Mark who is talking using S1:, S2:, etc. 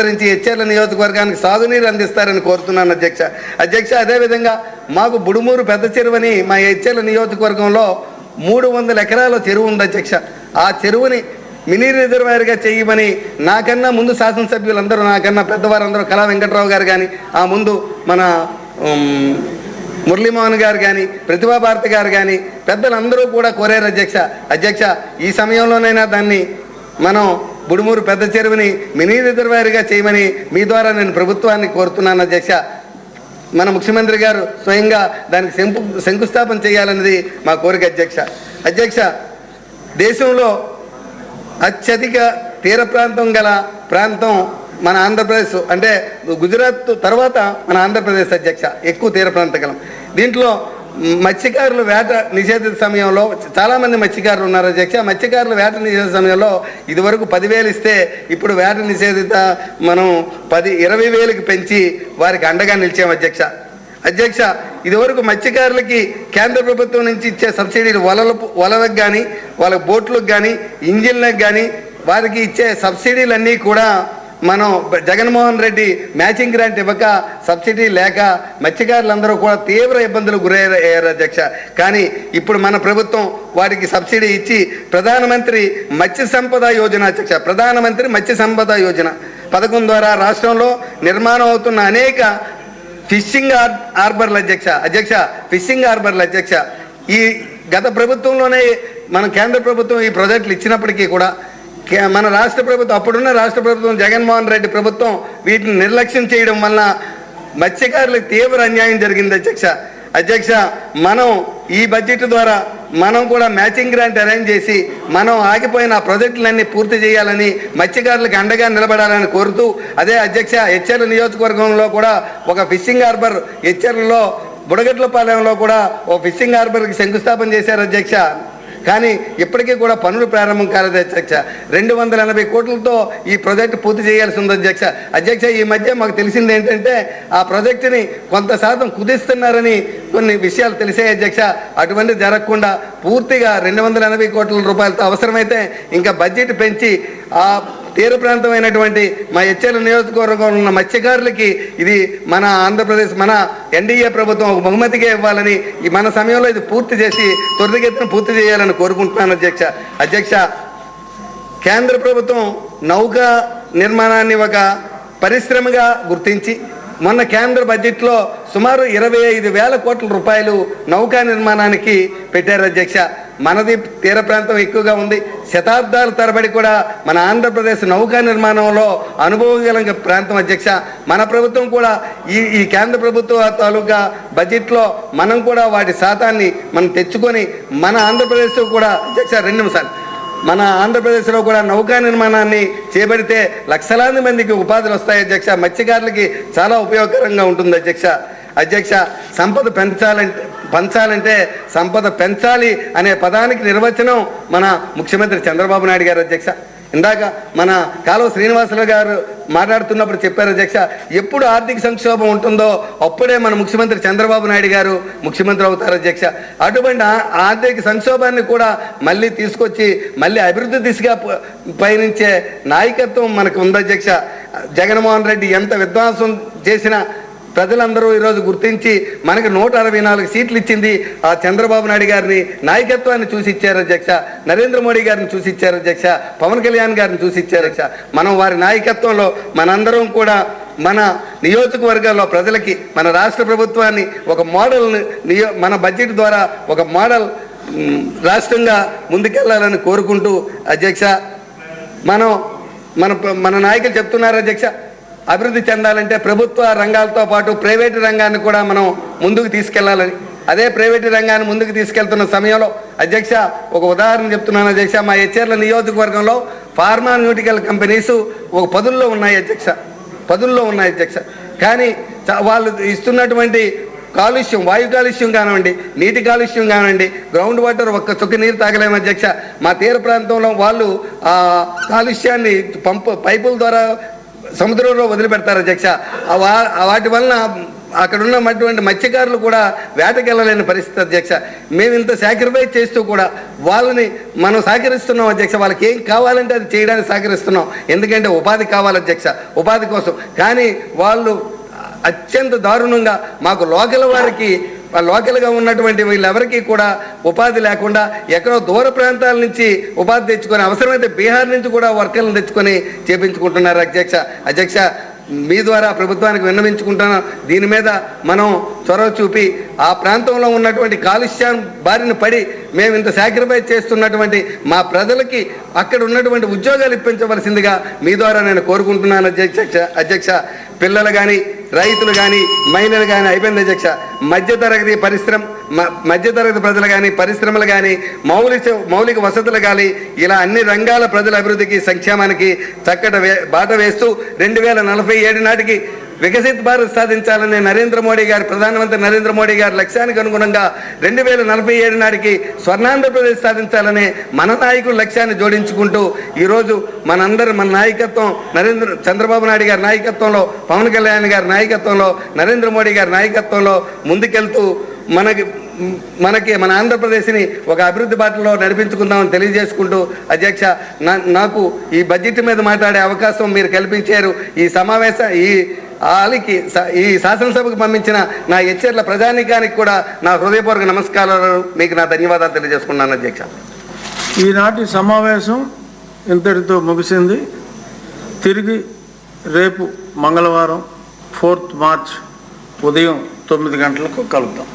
S1: నుంచి హెచ్ఎర్ల నియోజకవర్గానికి సాగునీరు అందిస్తారని కోరుతున్నాను అధ్యక్ష. అధ్యక్ష అదేవిధంగా మాకు బుడుమూరు పెద్ద చెరువుని మా హెచ్ఎర్ల నియోజకవర్గంలో మూడు వందల ఎకరాల చెరువు ఉంది అధ్యక్ష. ఆ చెరువుని మినీ రిజర్వాయర్గా చేయమని నాకన్నా ముందు శాసనసభ్యులందరూ నాకన్నా పెద్దవారందరూ కళా వెంకట్రావు గారు కానీ ఆ ముందు మన మురళీమోహన్ గారు కానీ ప్రతిభాభారతి గారు కానీ పెద్దలందరూ కూడా కోరారు అధ్యక్ష. అధ్యక్ష ఈ సమయంలోనైనా దాన్ని మనం బుడుమూరు పెద్ద చెరువుని మినీ రిజర్వాయర్గా చేయమని మీ ద్వారా నేను ప్రభుత్వాన్ని కోరుతున్నాను అధ్యక్ష. మన ముఖ్యమంత్రి గారు స్వయంగా దానికి శంకు శంకుస్థాపన చేయాలన్నది మా కోరిక అధ్యక్ష. అధ్యక్ష దేశంలో అత్యధిక తీర ప్రాంతం గల ప్రాంతం మన ఆంధ్రప్రదేశ్ అంటే గుజరాత్ తర్వాత మన ఆంధ్రప్రదేశ్ అధ్యక్ష. ఎక్కువ తీర ప్రాంతం గలం. దీంట్లో మత్స్యకారులు వేట నిషేధిత సమయంలో చాలామంది మత్స్యకారులు ఉన్నారు అధ్యక్ష. మత్స్యకారులు వేట నిషేధ సమయంలో ఇదివరకు పదివేలు ఇస్తే ఇప్పుడు వేట నిషేధిత మనం పది ఇరవై వేలకు పెంచి వారికి అండగా నిలిచాం అధ్యక్ష. అధ్యక్ష ఇదివరకు మత్స్యకారులకి కేంద్ర ప్రభుత్వం నుంచి ఇచ్చే సబ్సిడీలు వలలు వలలకు కానీ వాళ్ళ బోట్లకు కానీ ఇంజిన్లకు కానీ వారికి ఇచ్చే సబ్సిడీలన్నీ కూడా మనం జగన్మోహన్ రెడ్డి మ్యాచింగ్ గ్రాంట్ ఇవ్వక సబ్సిడీ లేక మత్స్యకారులందరూ కూడా తీవ్ర ఇబ్బందులు గురయ్యారు అధ్యక్ష. కానీ ఇప్పుడు మన ప్రభుత్వం వారికి సబ్సిడీ ఇచ్చి ప్రధానమంత్రి మత్స్య సంపద యోజన అధ్యక్ష ప్రధానమంత్రి మత్స్య సంపద యోజన పథకం ద్వారా రాష్ట్రంలో నిర్మాణం అవుతున్న అనేక ఫిషింగ్ ఆర్ హార్బర్ల అధ్యక్ష అధ్యక్ష ఫిషింగ్ హార్బర్ల అధ్యక్ష. ఈ గత ప్రభుత్వంలోనే మన కేంద్ర ప్రభుత్వం ఈ ప్రాజెక్టులు ఇచ్చినప్పటికీ కూడా మన రాష్ట్ర ప్రభుత్వం అప్పుడున్న రాష్ట్ర ప్రభుత్వం జగన్మోహన్ రెడ్డి ప్రభుత్వం వీటిని నిర్లక్ష్యం చేయడం వల్ల మత్స్యకారులకు తీవ్ర అన్యాయం జరిగింది అధ్యక్ష. అధ్యక్ష మనం ఈ బడ్జెట్ ద్వారా మనం కూడా మ్యాచింగ్ గ్రాంట్ అరేంజ్ చేసి మనం ఆగిపోయిన ప్రాజెక్టులన్నీ పూర్తి చేయాలని మత్స్యకారులకు అండగా నిలబడాలని కోరుతూ అదే అధ్యక్ష హెచ్చర్ల నియోజకవర్గంలో కూడా ఒక ఫిషింగ్ హార్బర్ హెచ్చర్లలో బుడగట్లపాలెంలో కూడా ఓ ఫిషింగ్ హార్బర్కి శంకుస్థాపన చేశారు అధ్యక్ష. కానీ ఇప్పటికీ కూడా పనులు ప్రారంభం కాలేదు అధ్యక్ష. రెండు వందల ఎనభై కోట్లతో ఈ ప్రాజెక్టు పూర్తి చేయాల్సి ఉంది అధ్యక్ష. అధ్యక్ష ఈ మధ్య మాకు తెలిసింది ఏంటంటే ఆ ప్రాజెక్టుని కొంత శాతం కుదిస్తున్నారని కొన్ని విషయాలు తెలిసాయి అధ్యక్ష. అటువంటి జరగకుండా పూర్తిగా రెండు వందల ఎనభై కోట్ల రూపాయలతో అవసరమైతే ఇంకా బడ్జెట్ పెంచి ఆ తీర ప్రాంతమైనటువంటి మా ఎచ్చల నియోజకవర్గంలో ఉన్న మత్స్యకారులకి ఇది మన ఆంధ్రప్రదేశ్ మన ఎన్డీఏ ప్రభుత్వం ఒక బహుమతిగా ఇవ్వాలని ఈ మన సమయంలో ఇది పూర్తి చేసి త్వరితగతిన పూర్తి చేయాలని కోరుకుంటున్నాను అధ్యక్ష. అధ్యక్ష కేంద్ర ప్రభుత్వం నౌక నిర్మాణాన్ని ఒక పరిశ్రమగా గుర్తించి మొన్న కేంద్ర బడ్జెట్లో సుమారు ఇరవై ఐదు వేల కోట్ల రూపాయలు నౌకా నిర్మాణానికి పెట్టారు అధ్యక్ష. మనది తీర ప్రాంతం ఎక్కువగా ఉంది. శతాబ్దాల తరబడి కూడా మన ఆంధ్రప్రదేశ్ నౌకా నిర్మాణంలో అనుభవం కలిగిన ప్రాంతం అధ్యక్ష. మన ప్రభుత్వం కూడా ఈ ఈ కేంద్ర ప్రభుత్వ తాలూకా బడ్జెట్లో మనం కూడా వాటి శాతాన్ని మనం తెచ్చుకొని మన ఆంధ్రప్రదేశ్ కూడా అధ్యక్ష రెండు నిమిషాలు. మన ఆంధ్రప్రదేశ్లో కూడా నౌకా నిర్మాణాన్ని చేపడితే లక్షలాది మందికి ఉపాధులు వస్తాయి అధ్యక్ష. మత్స్యకారులకి చాలా ఉపయోగకరంగా ఉంటుంది అధ్యక్ష. అధ్యక్ష సంపద పెంచాలంటే పంచాలంటే సంపద పెంచాలి అనే పదానికి నిర్వచనం మన ముఖ్యమంత్రి చంద్రబాబు నాయుడు గారు అధ్యక్ష. ఇందాక మన కాలువ శ్రీనివాసరావు గారు మాట్లాడుతున్నప్పుడు చెప్పారు అధ్యక్ష ఎప్పుడు ఆర్థిక సంక్షోభం ఉంటుందో అప్పుడే మన ముఖ్యమంత్రి చంద్రబాబు నాయుడు గారు ముఖ్యమంత్రి అవుతారు అధ్యక్ష. అటువంటి ఆర్థిక సంక్షోభాన్ని కూడా మళ్ళీ తీసుకొచ్చి మళ్ళీ అభివృద్ధి దిశగా పయనించే నాయకత్వం మనకు ఉంది అధ్యక్ష. జగన్మోహన్ రెడ్డి ఎంత విధ్వంసం చేసినా ప్రజలందరూ ఈరోజు గుర్తించి మనకి నూట అరవై నాలుగు సీట్లు ఇచ్చింది ఆ చంద్రబాబు నాయుడు గారిని నాయకత్వాన్ని చూసి ఇచ్చారు అధ్యక్ష నరేంద్ర మోడీ గారిని చూసి ఇచ్చారు అధ్యక్ష పవన్ కళ్యాణ్ గారిని చూసి ఇచ్చారు అధ్యక్ష. మనం వారి నాయకత్వంలో మనందరం కూడా మన నియోజకవర్గాల్లో ప్రజలకి మన రాష్ట్ర ప్రభుత్వాన్ని ఒక మోడల్ నియో మన బడ్జెట్ ద్వారా ఒక మోడల్ రాష్ట్రంగా ముందుకెళ్ళాలని కోరుకుంటూ అధ్యక్ష మనం మన మన నాయకులు చెప్తున్నారు అధ్యక్ష. అభివృద్ధి చెందాలంటే ప్రభుత్వ రంగాలతో పాటు ప్రైవేటు రంగాన్ని కూడా మనం ముందుకు తీసుకెళ్ళాలని అదే ప్రైవేటు రంగాన్ని ముందుకు తీసుకెళ్తున్న సమయంలో అధ్యక్ష ఒక ఉదాహరణ చెప్తున్నాను అధ్యక్ష. మా హెచ్ఆర్ల నియోజకవర్గంలో ఫార్మాన్యూటికల్ కంపెనీస్ ఒక పదుల్లో ఉన్నాయి అధ్యక్ష. పదుల్లో ఉన్నాయి అధ్యక్ష. కానీ చ- వాళ్ళు ఇస్తున్నటువంటి కాలుష్యం వాయు కాలుష్యం కానివ్వండి నీటి కాలుష్యం కానివ్వండి గ్రౌండ్ వాటర్ ఒక్క చుక్క నీరు తాగలేము అధ్యక్ష. మా తీర ప్రాంతంలో వాళ్ళు ఆ కాలుష్యాన్ని పంపు పైపుల ద్వారా సముద్రంలో వదిలిపెడతారు అధ్యక్ష. వా- వాటి వలన అక్కడ ఉన్నటువంటి మత్స్యకారులు కూడా వేటకెళ్ళలేని పరిస్థితి అధ్యక్ష. మేము ఇంత సాక్రిఫైస్ చేస్తూ కూడా వాళ్ళని మనం సహకరిస్తున్నాం అధ్యక్ష. వాళ్ళకి ఏం కావాలంటే అది చేయడానికి సహకరిస్తున్నాం. ఎందుకంటే ఉపాధి కావాలి అధ్యక్ష ఉపాధి కోసం. కానీ వాళ్ళు అత్యంత దారుణంగా మాకు లోకల్ వారికి లోకల్గా ఉన్నటువంటి వీళ్ళెవరికీ కూడా ఉపాధి లేకుండా ఎక్కడో దూర ప్రాంతాల నుంచి ఉపాధి తెచ్చుకొని అవసరమైతే బీహార్ నుంచి కూడా వర్కర్లను తెచ్చుకొని చేపించుకుంటున్నారు అధ్యక్ష. అధ్యక్ష మీ ద్వారా ప్రభుత్వానికి విన్నవించుకుంటున్నాం దీని మీద మనం చొరవ చూపి ఆ ప్రాంతంలో ఉన్నటువంటి కాలుష్యం బారిన పడి మేము ఇంత సాక్రిఫైస్ చేస్తున్నటువంటి మా ప్రజలకి అక్కడ ఉన్నటువంటి ఉద్యోగాలు ఇప్పించవలసిందిగా మీ ద్వారా నేను కోరుకుంటున్నాను అధ్యక్ష. అధ్యక్ష పిల్లలు కానీ రైతులు కానీ మహిళలు కానీ అయిపోయింది అధ్యక్ష. మధ్యతరగతి పరిశ్రమ మధ్యతరగతి ప్రజలు కానీ పరిశ్రమలు కానీ మౌలిక మౌలిక వసతులు కానీ ఇలా అన్ని రంగాల ప్రజల అభివృద్ధికి సంక్షేమానికి చక్కటి వే బాట వేస్తూ రెండు వేల నలభై ఏడు నాటికి వికసిత్ భారత్ సాధించాలనే నరేంద్ర మోడీ గారి ప్రధానమంత్రి నరేంద్ర మోడీ గారి లక్ష్యానికి అనుగుణంగా రెండు వేల నలభై ఏడు నాటికి స్వర్ణాంధ్రప్రదేశ్ సాధించాలనే మన నాయకుల లక్ష్యాన్ని జోడించుకుంటూ ఈరోజు మనందరం మన నాయకత్వం నరేంద్ర చంద్రబాబు నాయుడు గారి నాయకత్వంలో పవన్ కళ్యాణ్ గారి నాయకత్వంలో నరేంద్ర మోడీ గారి నాయకత్వంలో ముందుకెళ్తూ మనకి మనకి మన ఆంధ్రప్రదేశ్ని ఒక అభివృద్ధి బాటలో నడిపించుకుందామని తెలియజేసుకుంటూ అధ్యక్ష నాకు ఈ బడ్జెట్ మీద మాట్లాడే అవకాశం మీరు కల్పించారు. ఈ సమావేశ ఈ ఆలికి ఈ శాసనసభకు పంపించిన నా హెచ్చర్ల ప్రజానికానికి కూడా నా హృదయపూర్వక నమస్కారాలు మీకు నా ధన్యవాదాలు తెలియజేసుకున్నాను అధ్యక్ష.
S2: ఈనాటి సమావేశం ఇంతటితో ముగిసింది. తిరిగి రేపు మంగళవారం ఫోర్త్ మార్చ్ ఉదయం తొమ్మిది గంటలకు కలుద్దాం.